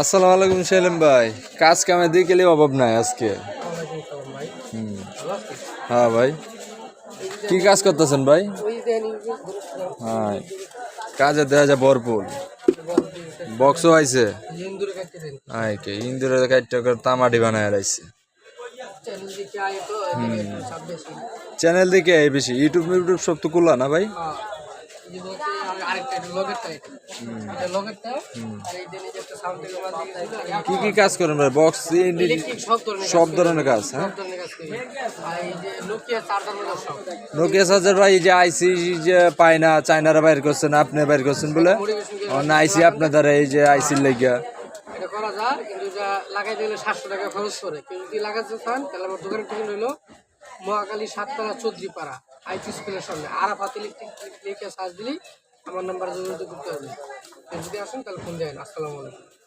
আসসালামু আলাইকুম সেলিম ভাই। কাজ কামে দিয়ে গেলে অভাব নাই আজকে। হ্যাঁ ভাই। কি কাজ করতেছেন ভাই। হ্যাঁ। কাজে দেওয়া যায় ভরপুর। বক্সও দেন। আয় কে, ইন্দুরের কাইটটা করে তামাটি বানায় রাইছে। চ্যানেল দিকে বেশি। ইউটিউব ইউটিউব সব তো কুলা না ভাই? কি কি কাজ করেন ভাই? বক্স সব ধরনের কাজ হ্যাঁ? নোকিয়া চার্জার ভাই এই যে আইসি যে পায় না চায়নারা বাইর করছেন আপনি বাইর করছেন বলে? না আইসি আপনার দ্বারা এই যে আইসির লেগিয়া। এটা করা যায় কিন্তু এটা লাগাইতে গেলে সাতশো টাকা খরচ করে। কেউ যদি লাগাতে চান তাহলে আমার দোকানের ঠিকানা হইল মহাকালী সাততলা চৌধুরী পাড়া আইটি স্কুলের সামনে। আরাফাত ইলেকট্রিক লিখে সার্চ দিলেই আমার নাম্বার যোগাযোগ করতে হবে। যদি আসেন তাহলে ফোন দেন আসসালামু আলাইকুম।